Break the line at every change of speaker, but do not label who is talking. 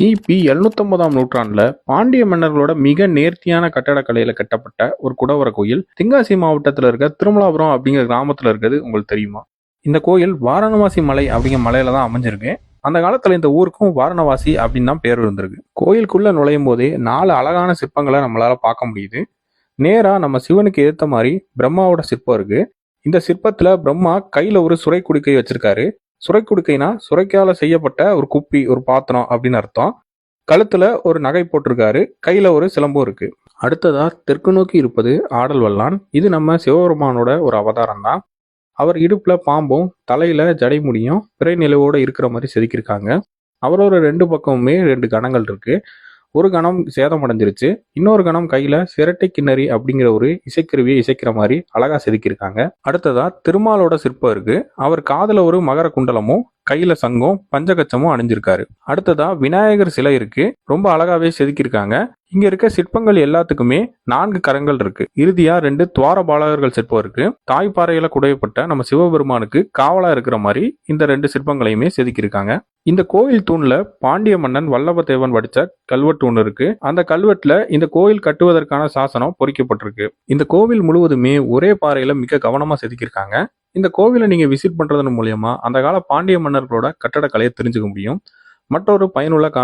கிபி எழுநூத்தொன்பதாம் நூற்றாண்டுல பாண்டிய மன்னர்களோட மிக நேர்த்தியான கட்டடக்கலையில கட்டப்பட்ட ஒரு குடவர கோயில். தென்காசி மாவட்டத்தில் இருக்க திருமலாபுரம் அப்படிங்கிற கிராமத்துல இருக்கிறது உங்களுக்கு தெரியுமா? இந்த கோயில் வாரணவாசி மலை அப்படிங்கிற மலையில தான் அமைஞ்சிருக்கு. அந்த காலத்துல இந்த ஊருக்கும் வாரணவாசி அப்படின்னு தான் பேர் இருந்திருக்கு. கோயிலுக்குள்ள நுழையும் போதே நாலு அழகான சிற்பங்களை நம்மளால பார்க்க முடியுது. நேரா நம்ம சிவனுக்கு ஏத்த மாதிரி பிரம்மாவோட சிற்பம் இருக்கு. இந்த சிற்பத்துல பிரம்மா கையில ஒரு சுரை குடிக்கை வச்சிருக்காரு. சுரை குடுக்கைனா சுரைக்கால செய்யப்பட்ட ஒரு குப்பி ஒரு பாத்திரம் அப்படின்னு அர்த்தம். கழுத்துல ஒரு நகை போட்டிருக்காரு. கையில ஒரு சிலம்பும் இருக்கு. அடுத்ததா தெற்கு நோக்கி இருப்பது ஆடல் வல்லான். இது நம்ம சிவபெருமானோட ஒரு அவதாரம் தான் அவர் இடுப்புல பாம்பும் தலையில ஜடைமுடியும் பிறை நிலவோட இருக்கிற மாதிரி செதுக்கியிருக்காங்க. அவரோட ரெண்டு பக்கமுமே ரெண்டு கணங்கள் இருக்கு. ஒரு கணம் சேதம் அடைஞ்சிருச்சு. இன்னொரு கணம் கையில சிரட்டை கிண்ணறி அப்படிங்கிற ஒரு இசைக்கருவியை இசைக்கிற மாதிரி அழகா செதுக்கியிருக்காங்க. அடுத்ததா திருமாலோட சிற்பம் இருக்கு. அவர் காதல ஒரு மகர குண்டலமும் கையில சங்கம் பஞ்சகச்சமும் அணிஞ்சிருக்காரு. அடுத்ததா விநாயகர் சிலை இருக்கு. ரொம்ப அழகாவே செதுக்கியிருக்காங்க. இங்க இருக்க சிற்பங்கள் எல்லாத்துக்குமே நான்கு கரங்கள் இருக்கு. இறுதியா ரெண்டு துவாரபாலகர்கள் சிற்பம் இருக்கு தாய்ப்பாறையில குடையப்பட்ட நம்ம சிவபெருமானுக்கு காவலா இருக்கிற மாதிரி இந்த ரெண்டு சிற்பங்களையுமே செதுக்கியிருக்காங்க. இந்த கோயில் தூண்ல பாண்டிய மன்னன் வல்லபதேவன் வடிச்ச கல்வெட்டு ஒன்று இருக்கு. அந்த கல்வெட்டுல இந்த கோயில் கட்டுவதற்கான சாசனம் பொறிக்கப்பட்டிருக்கு. இந்த கோவில் முழுவதுமே ஒரே பாறையில மிக கவனமா செதுக்கியிருக்காங்க. இந்த கோவிலை நீங்க விசிட் பண்றதன் மூலியமா அந்த கால பாண்டிய மன்னர்களோட கட்டடக்கலையை தெரிஞ்சுக்க முடியும். மற்றொரு பயனுள்ள கா